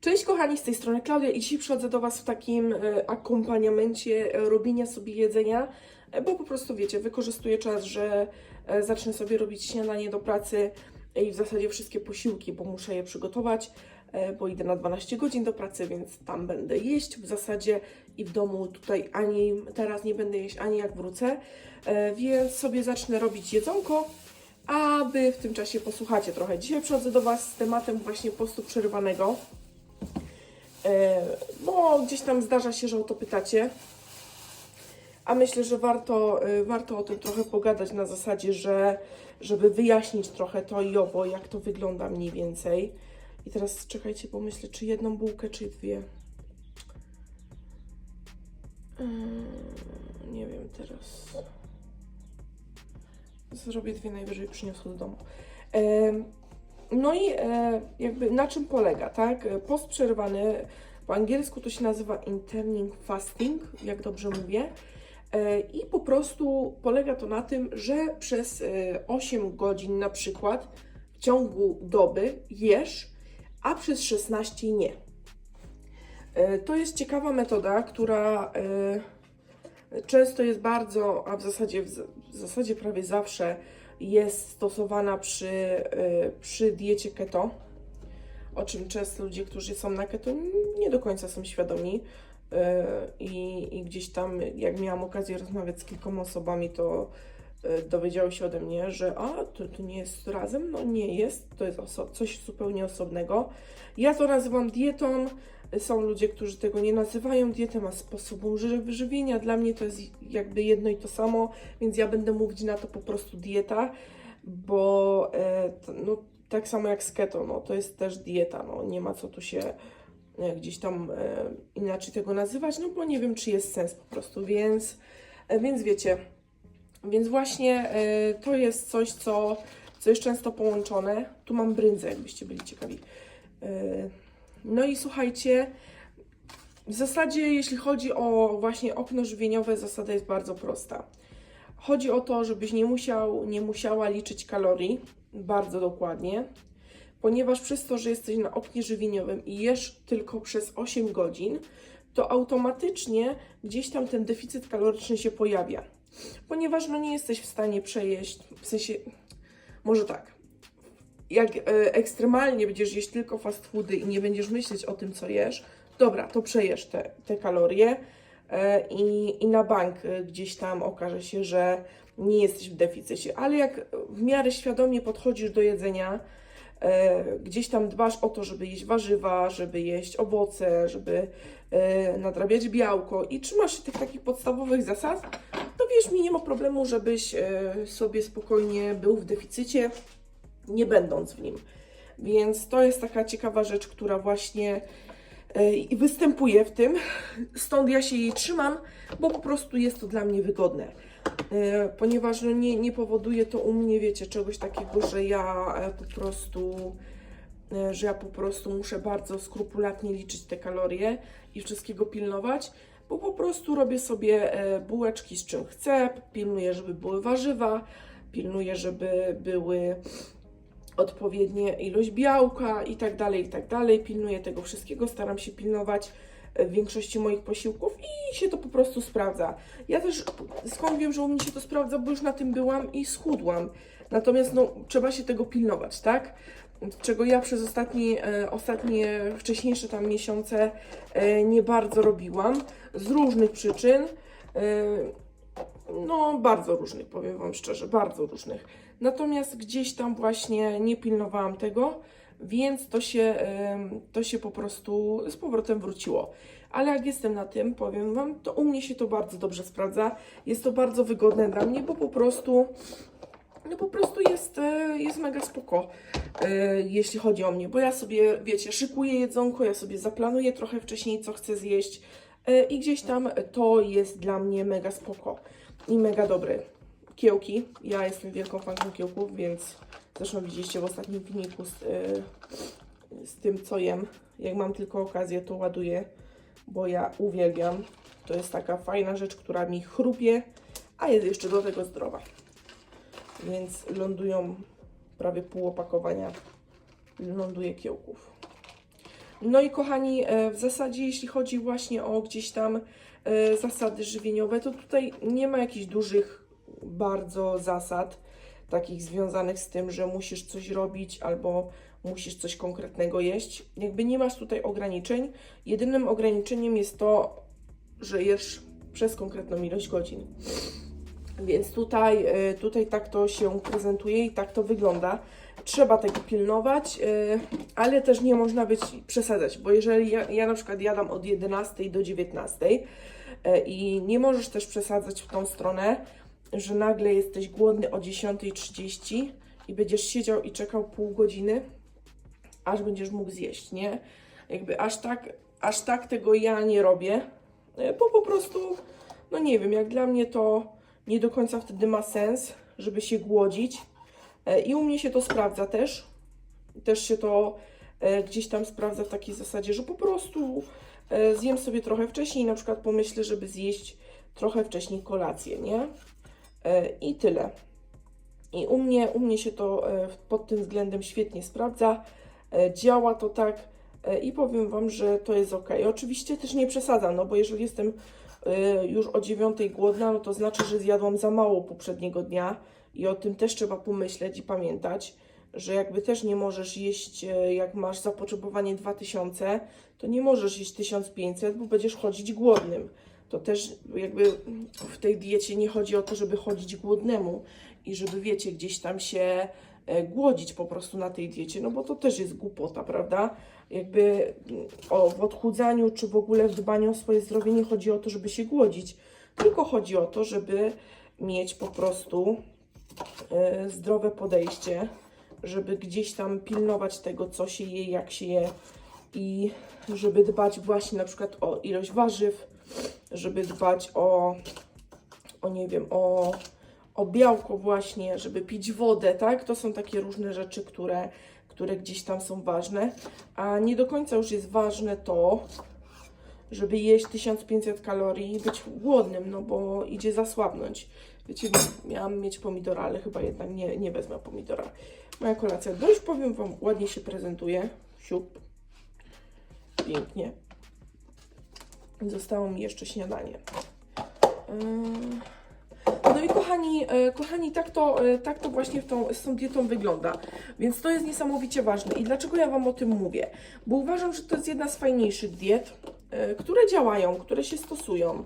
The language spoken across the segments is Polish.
Cześć kochani, z tej strony Klaudia i dzisiaj przychodzę do Was w takim e, akompaniamencie e, robienia sobie jedzenia, e, bo po prostu wiecie, wykorzystuję czas, że zacznę sobie robić śniadanie do pracy i w zasadzie wszystkie posiłki, bo muszę je przygotować, bo idę na 12 godzin do pracy, więc tam będę jeść w zasadzie i w domu tutaj ani teraz nie będę jeść, ani jak wrócę, więc sobie zacznę robić jedzonko, a Wy w tym czasie posłuchacie trochę. Dzisiaj przychodzę do Was z tematem właśnie postu przerywanego. E, bo gdzieś tam zdarza się, że o to pytacie. A myślę, że warto, e, warto o tym trochę pogadać na zasadzie, że żeby wyjaśnić trochę to i owo, jak to wygląda mniej więcej. I teraz czekajcie, pomyślę, czy jedną bułkę, czy dwie. Mm, Nie wiem teraz. Zrobię dwie najwyżej przyniosę do domu. Em, no i e, jakby na czym polega, tak? Post przerwany, po angielsku to się nazywa intermittent fasting, jak dobrze mówię. E, I po prostu polega to na tym, że przez e, 8 godzin na przykład w ciągu doby jesz, a przez 16 nie. E, To jest ciekawa metoda, która e, często jest bardzo, a w zasadzie, w zasadzie prawie zawsze jest stosowana przy, y, przy diecie keto, o czym często ludzie, którzy są na keto, nie do końca są świadomi. Y, I, I gdzieś tam, jak miałam okazję rozmawiać z kilkoma osobami, to y, dowiedziały się ode mnie, że a, to, to nie jest razem. No nie jest, to jest coś zupełnie osobnego. Ja to nazywam dietą. Są ludzie, którzy tego nie nazywają dietą, a sposobem ży- wyżywienia. Dla mnie to jest jakby jedno i to samo, więc ja będę mówić na to po prostu dieta, bo e, no, tak samo jak z keto, no, to jest też dieta, no, nie ma co tu się e, gdzieś tam e, inaczej tego nazywać, no bo nie wiem, czy jest sens po prostu, więc, e, więc wiecie, więc właśnie e, to jest coś, co, co jest często połączone. Tu mam bryndzę, jakbyście byli ciekawi. E, no i słuchajcie, w zasadzie jeśli chodzi o właśnie okno żywieniowe, zasada jest bardzo prosta. Chodzi o to, żebyś nie musiał, nie musiała liczyć kalorii bardzo dokładnie, ponieważ przez to, że jesteś na oknie żywieniowym i jesz tylko przez 8 godzin, to automatycznie gdzieś tam ten deficyt kaloryczny się pojawia. Ponieważ no nie jesteś w stanie przejeść, w sensie, może tak, jak e, ekstremalnie będziesz jeść tylko fast foody i nie będziesz myśleć o tym, co jesz, dobra, to przejesz te, te kalorie e, i, i na bank e, gdzieś tam okaże się, że nie jesteś w deficycie. Ale jak w miarę świadomie podchodzisz do jedzenia, gdzieś tam dbasz o to, żeby jeść warzywa, żeby jeść owoce, żeby nadrabiać białko i trzymasz się tych takich podstawowych zasad, wierz mi, nie ma problemu, żebyś e, sobie spokojnie był w deficycie, nie będąc w nim. Więc to jest taka ciekawa rzecz, która właśnie e, występuje w tym. Stąd ja się jej trzymam, bo po prostu jest to dla mnie wygodne. E, Ponieważ no nie, nie powoduje to u mnie, wiecie, czegoś takiego, że ja po prostu że ja po prostu muszę bardzo skrupulatnie liczyć te kalorie i wszystkiego pilnować, bo po prostu robię sobie e, bułeczki z czym chcę, pilnuję, żeby były warzywa, pilnuję, żeby były odpowiednie ilość białka i tak dalej, i tak dalej. Pilnuję tego wszystkiego, staram się pilnować e, w większości moich posiłków i się to po prostu sprawdza. Ja też skąd wiem, że u mnie się to sprawdza, bo już na tym byłam i schudłam. Natomiast no, trzeba się tego pilnować, tak? Czego ja przez ostatnie, e, ostatnie wcześniejsze tam miesiące e, nie bardzo robiłam z różnych przyczyn. E, no, bardzo różnych, powiem Wam szczerze, bardzo różnych. Natomiast gdzieś tam właśnie nie pilnowałam tego, więc to się, to się po prostu z powrotem wróciło. Ale jak jestem na tym, powiem Wam, to u mnie się to bardzo dobrze sprawdza. Jest to bardzo wygodne dla mnie, bo po prostu, no po prostu jest, jest mega spoko, jeśli chodzi o mnie. Bo ja sobie, wiecie, szykuję jedzonko, ja sobie zaplanuję trochę wcześniej, co chcę zjeść e, i gdzieś tam to jest dla mnie mega spoko i mega dobry. Kiełki. Ja jestem wielką fanką kiełków, więc zresztą widzieliście w ostatnim filmiku z, y, z tym, co jem. Jak mam tylko okazję, to ładuję, bo ja uwielbiam. To jest taka fajna rzecz, która mi chrupie, a jest jeszcze do tego zdrowa. Więc lądują prawie pół opakowania ląduje kiełków. No i kochani, e, w zasadzie jeśli chodzi właśnie o gdzieś tam e, zasady żywieniowe, to tutaj nie ma jakichś dużych bardzo zasad takich związanych z tym, że musisz coś robić albo musisz coś konkretnego jeść. Jakby nie masz tutaj ograniczeń. Jedynym ograniczeniem jest to, że jesz przez konkretną ilość godzin. Więc tutaj, e, tutaj tak to się prezentuje i tak to wygląda. Trzeba tego pilnować, e, ale też nie można być przesadzać, bo jeżeli ja, ja na przykład jadam od 11 do 19 e, i nie możesz też przesadzać w tą stronę, że nagle jesteś głodny o 10.30 i będziesz siedział i czekał pół godziny, aż będziesz mógł zjeść, nie? Jakby aż tak, aż tak tego ja nie robię, bo po prostu, no nie wiem, jak dla mnie to nie do końca wtedy ma sens, żeby się głodzić. E, I u mnie się to sprawdza też. Też się to e, gdzieś tam sprawdza w takiej zasadzie, że po prostu e, zjem sobie trochę wcześniej, na przykład pomyślę, żeby zjeść trochę wcześniej kolację, nie? I tyle. I u mnie, u mnie się to pod tym względem świetnie sprawdza. Działa to tak i powiem Wam, że to jest ok. Oczywiście też nie przesadzam, no bo jeżeli jestem już o dziewiątej głodna, no to znaczy, że zjadłam za mało poprzedniego dnia i o tym też trzeba pomyśleć i pamiętać, że jakby też nie możesz jeść, e, jak masz zapotrzebowanie 2000, to nie możesz jeść 1500, bo będziesz chodzić głodnym. To też jakby w tej diecie nie chodzi o to, żeby chodzić głodnemu i żeby, wiecie, gdzieś tam się głodzić po prostu na tej diecie, no bo to też jest głupota, prawda? Jakby mm, o, w odchudzaniu czy w ogóle w dbaniu o swoje zdrowie nie chodzi o to, żeby się głodzić, tylko chodzi o to, żeby mieć po prostu e, zdrowe podejście, żeby gdzieś tam pilnować tego, co się je, jak się je i żeby dbać właśnie na przykład o ilość warzyw, żeby dbać o, o nie wiem, o, o białko właśnie, żeby pić wodę, tak? To są takie różne rzeczy, które, które gdzieś tam są ważne, a nie do końca już jest ważne to, żeby jeść 1500 kalorii i być głodnym, no bo idzie zasłabnąć. Wiecie, miałam mieć pomidora, ale chyba jednak nie, nie wezmę pomidora. Moja kolacja dość, powiem Wam, ładnie się prezentuje. Siup. Pięknie. Zostało mi jeszcze śniadanie. Ym. No i kochani, e, kochani, tak to, e, tak to właśnie tą, z tą dietą wygląda. Więc to jest niesamowicie ważne. I dlaczego ja Wam o tym mówię? Bo uważam, że to jest jedna z fajniejszych diet, e, które działają, które się stosują,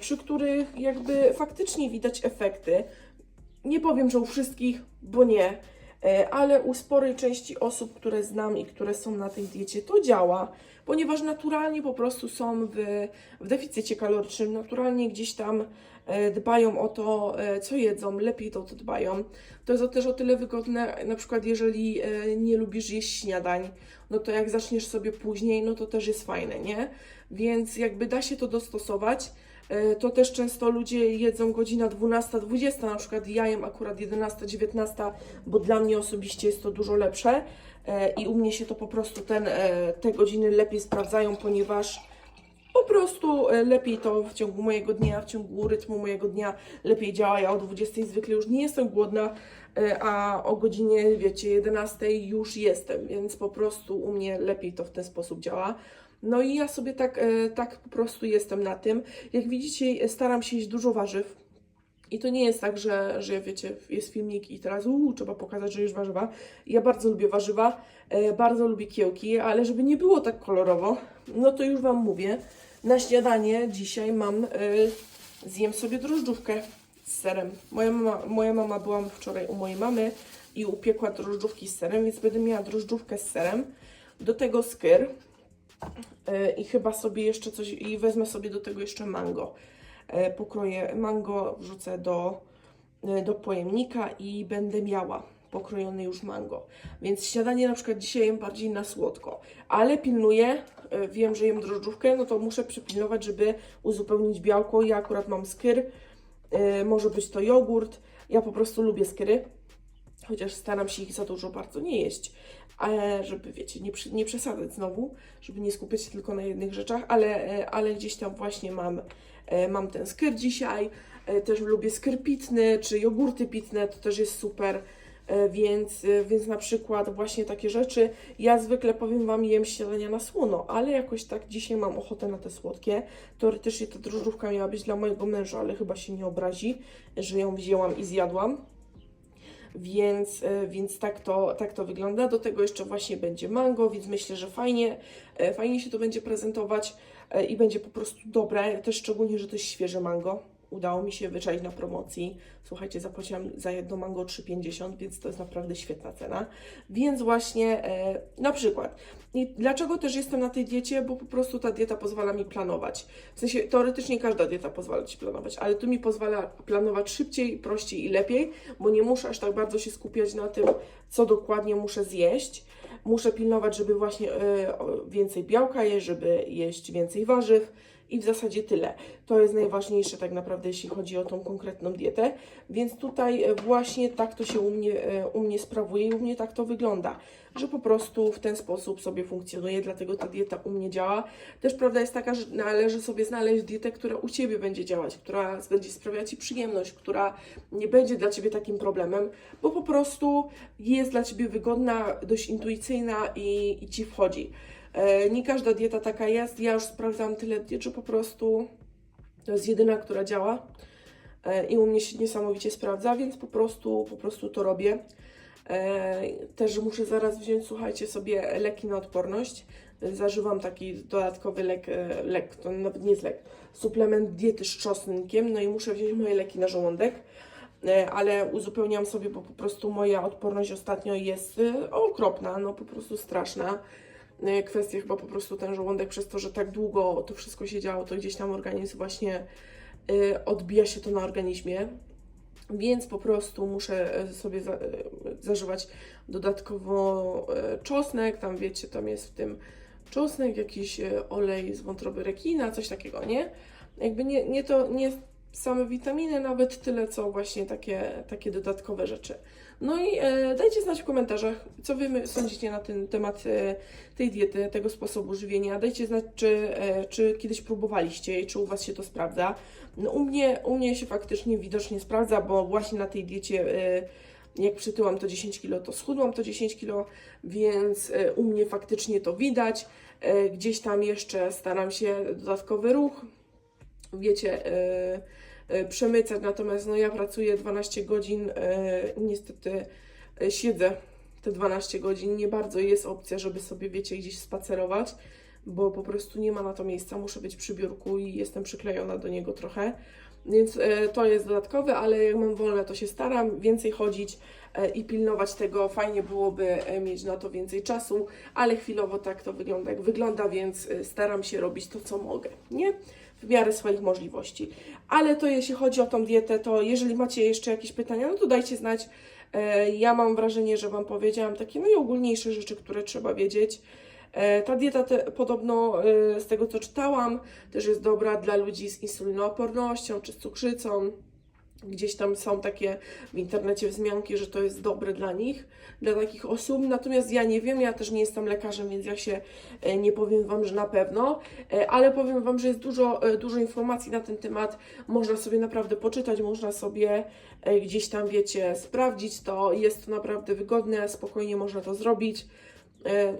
przy których jakby faktycznie widać efekty. Nie powiem, że u wszystkich, bo nie, ale u sporej części osób, które znam i które są na tej diecie, to działa, ponieważ naturalnie po prostu są w, w deficycie kalorycznym, naturalnie gdzieś tam e, dbają o to, e, co jedzą, lepiej to, to dbają. To jest też o tyle wygodne, na przykład jeżeli e, nie lubisz jeść śniadań, no to jak zaczniesz sobie później, no to też jest fajne, nie? Więc jakby da się to dostosować. To też często ludzie jedzą godzina 12-20, na przykład ja jem akurat 11-19, bo dla mnie osobiście jest to dużo lepsze i u mnie się to po prostu ten, e, te godziny lepiej sprawdzają, ponieważ po prostu e, lepiej to w ciągu mojego dnia, w ciągu rytmu mojego dnia lepiej działa. Ja o 20 zwykle już nie jestem głodna, e, a o godzinie, wiecie, 11 już jestem, więc po prostu u mnie lepiej to w ten sposób działa. No i ja sobie tak, e, tak po prostu jestem na tym. Jak widzicie, staram się jeść dużo warzyw. I to nie jest tak, że, że wiecie, jest filmik i teraz uu, trzeba pokazać, że już warzywa. Ja bardzo lubię warzywa, e, bardzo lubię kiełki, ale żeby nie było tak kolorowo, no to już Wam mówię. Na śniadanie dzisiaj mam, e, zjem sobie drożdżówkę z serem. Moja mama, moja mama była wczoraj u mojej mamy i upiekła drożdżówki z serem, więc będę miała drożdżówkę z serem. Do tego skyr e, i chyba sobie jeszcze coś, i wezmę sobie do tego jeszcze mango. E, Pokroję mango, wrzucę do, e, do pojemnika i będę miała pokrojony już mango. Więc śniadanie na przykład dzisiaj jem bardziej na słodko, ale pilnuję, e, wiem, że jem drożdżówkę, no to muszę przypilnować, żeby uzupełnić białko. Ja akurat mam skyr, może być to jogurt. Ja po prostu lubię skyry, chociaż staram się ich za dużo bardzo nie jeść, ale żeby, wiecie, nie, nie przesadzać znowu, żeby nie skupiać się tylko na jednych rzeczach, ale, ale gdzieś tam właśnie mam, mam ten skyr dzisiaj, E, też lubię skyr pitny, czy jogurty pitne, to też jest super. E, Więc, e, więc na przykład właśnie takie rzeczy, ja zwykle powiem Wam jem śniadania na słono, ale jakoś tak dzisiaj mam ochotę na te słodkie. Teoretycznie ta drożdżówka miała być dla mojego męża, ale chyba się nie obrazi, że ją wzięłam i zjadłam. Więc, e, więc tak, to, tak to wygląda. Do tego jeszcze właśnie będzie mango, więc myślę, że fajnie, e, fajnie się to będzie prezentować e, i będzie po prostu dobre. Też szczególnie, że to jest świeże mango. Udało mi się wyczaić na promocji. Słuchajcie, zapłaciłam za jedno mango 3,50, więc to jest naprawdę świetna cena. Więc właśnie e, na przykład. I dlaczego też jestem na tej diecie? Bo po prostu ta dieta pozwala mi planować. W sensie teoretycznie każda dieta pozwala Ci planować, ale tu mi pozwala planować szybciej, prościej i lepiej, bo nie muszę aż tak bardzo się skupiać na tym, co dokładnie muszę zjeść. Muszę pilnować, żeby właśnie e, więcej białka jeść, żeby jeść więcej warzyw i w zasadzie tyle. To jest najważniejsze tak naprawdę, jeśli chodzi o tą konkretną dietę. Więc tutaj e, właśnie tak to się u mnie, e, u mnie sprawuje i u mnie tak to wygląda, że po prostu w ten sposób sobie funkcjonuje, dlatego ta dieta u mnie działa. Też prawda jest taka, że należy sobie znaleźć dietę, która u Ciebie będzie działać, która będzie sprawiać Ci przyjemność, która nie będzie dla Ciebie takim problemem, bo po prostu jest dla Ciebie wygodna, dość intuicyjna i, i Ci wchodzi. E, Nie każda dieta taka jest. Ja już sprawdzam tyle diet, że po prostu to jest jedyna, która działa E, i u mnie się niesamowicie sprawdza, więc po prostu, po prostu to robię. E, Też muszę zaraz wziąć, słuchajcie, sobie leki na odporność. Zażywam taki dodatkowy lek, e, lek, to nawet nie jest lek, suplement diety z czosnkiem, no i muszę wziąć moje leki na żołądek, E, ale uzupełniam sobie, bo po prostu moja odporność ostatnio jest okropna, no po prostu straszna. Kwestia chyba po prostu ten żołądek przez to, że tak długo to wszystko się działo, to gdzieś tam organizm właśnie odbija się to na organizmie, więc po prostu muszę e, sobie za, e, zażywać dodatkowo e, czosnek, tam wiecie, tam jest w tym czosnek, jakiś olej z wątroby rekina, coś takiego, nie? Jakby nie, nie to, nie same witaminy nawet, tyle co właśnie takie, takie dodatkowe rzeczy. No i e, dajcie znać w komentarzach, co Wy sądzicie na ten temat e, tej diety, tego sposobu żywienia. Dajcie znać, czy, e, czy kiedyś próbowaliście i czy u Was się to sprawdza. No, u, mnie, u mnie się faktycznie widocznie sprawdza, bo właśnie na tej diecie, e, jak przytyłam to 10 kg, to schudłam to 10 kg, więc e, u mnie faktycznie to widać. E, Gdzieś tam jeszcze staram się dodatkowy ruch, wiecie, e, przemycać, natomiast no ja pracuję 12 godzin, e, niestety e, siedzę te 12 godzin, nie bardzo jest opcja, żeby sobie, wiecie, gdzieś spacerować, bo po prostu nie ma na to miejsca, muszę być przy biurku i jestem przyklejona do niego trochę, więc e, to jest dodatkowe, ale jak mam wolne, to się staram więcej chodzić e, i pilnować tego. Fajnie byłoby e, mieć na to więcej czasu, ale chwilowo tak to wygląda, jak wygląda, więc e, staram się robić to, co mogę, nie? W miarę swoich możliwości. Ale to jeśli chodzi o tą dietę, to jeżeli macie jeszcze jakieś pytania, no to dajcie znać. E, Ja mam wrażenie, że Wam powiedziałam takie najogólniejsze rzeczy, które trzeba wiedzieć. E, Ta dieta te, podobno, e, z tego co czytałam, też jest dobra dla ludzi z insulinoopornością czy z cukrzycą. Gdzieś tam są takie w internecie wzmianki, że to jest dobre dla nich, dla takich osób. Natomiast ja nie wiem, ja też nie jestem lekarzem, więc ja się e, nie powiem Wam, że na pewno, e, ale powiem Wam, że jest dużo, e, dużo informacji na ten temat. Można sobie naprawdę poczytać, można sobie gdzieś tam, wiecie, sprawdzić to. Jest to naprawdę wygodne, spokojnie można to zrobić.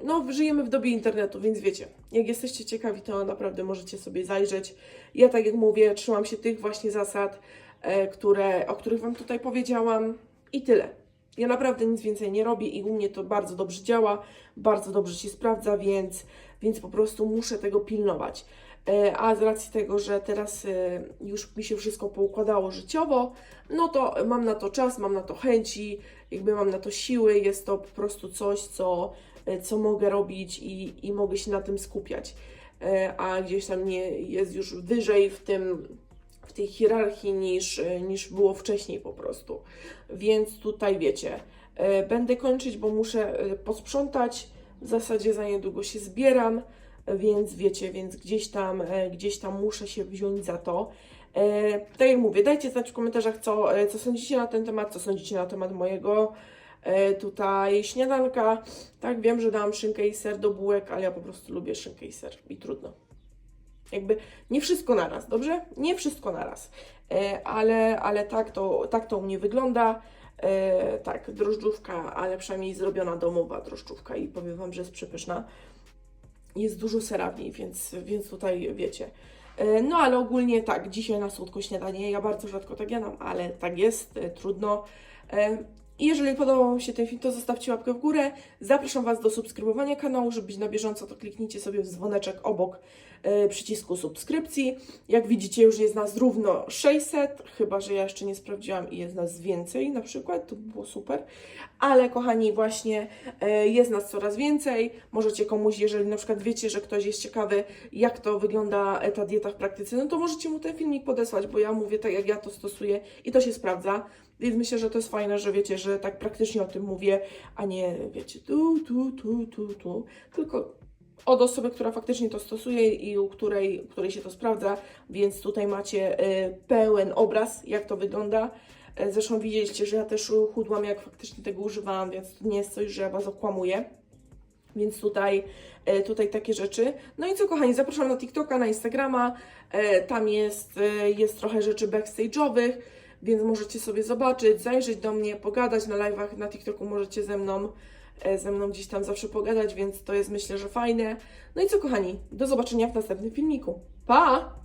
No, żyjemy w dobie internetu, więc wiecie, jak jesteście ciekawi, to naprawdę możecie sobie zajrzeć. Ja, tak jak mówię, trzymam się tych właśnie zasad, które, o których Wam tutaj powiedziałam i tyle. Ja naprawdę nic więcej nie robię i u mnie to bardzo dobrze działa, bardzo dobrze się sprawdza, więc, więc po prostu muszę tego pilnować. E, A z racji tego, że teraz e, już mi się wszystko poukładało życiowo, no to mam na to czas, mam na to chęci, jakby mam na to siły, jest to po prostu coś, co, e, co mogę robić i, i mogę się na tym skupiać. E, A gdzieś tam nie jest już wyżej w tym, w tej hierarchii niż, niż było wcześniej po prostu. Więc tutaj wiecie, e, będę kończyć, bo muszę e, posprzątać. W zasadzie za niedługo się zbieram, więc wiecie, więc gdzieś tam, e, gdzieś tam muszę się wziąć za to. Tak jak mówię, dajcie znać w komentarzach, co, co sądzicie na ten temat, co sądzicie na temat mojego tutaj śniadanka. Tak, wiem, że dałam szynkę i ser do bułek, ale ja po prostu lubię szynkę i ser i trudno. Jakby nie wszystko naraz, dobrze? Nie wszystko naraz. E, ale, ale tak, to, tak to u mnie wygląda. E, tak, drożdżówka, ale przynajmniej zrobiona domowa drożdżówka i powiem Wam, że jest przepyszna. Jest dużo sera w niej, więc, więc tutaj wiecie. E, No ale ogólnie tak, dzisiaj na słodko śniadanie. Ja bardzo rzadko tak jadam, ale tak jest, trudno. I jeżeli podobał Wam się ten film, to zostawcie łapkę w górę. Zapraszam Was do subskrybowania kanału, żeby być na bieżąco, to kliknijcie sobie w dzwoneczek obok przycisku subskrypcji. Jak widzicie, już jest nas równo 600, chyba że ja jeszcze nie sprawdziłam i jest nas więcej na przykład, to by było super. Ale kochani, właśnie e, jest nas coraz więcej. Możecie komuś, jeżeli na przykład wiecie, że ktoś jest ciekawy, jak to wygląda e, ta dieta w praktyce, no to możecie mu ten filmik podesłać, bo ja mówię tak, jak ja to stosuję i to się sprawdza. Więc myślę, że to jest fajne, że wiecie, że tak praktycznie o tym mówię, a nie wiecie, tu, tu, tu, tu, tu, tylko od osoby, która faktycznie to stosuje i u której, u której się to sprawdza, więc tutaj macie e, pełen obraz, jak to wygląda. E, Zresztą widzieliście, że ja też chudłam, jak faktycznie tego używałam, więc to nie jest coś, że ja Was okłamuję. Więc tutaj, e, tutaj takie rzeczy. No i co kochani, zapraszam na TikToka, na Instagrama. Tam jest, jest trochę rzeczy backstage'owych, więc możecie sobie zobaczyć, zajrzeć do mnie, pogadać na live'ach na TikToku możecie ze mną, ze mną gdzieś tam zawsze pogadać, więc to jest myślę, że fajne. No i co kochani, do zobaczenia w następnym filmiku. Pa!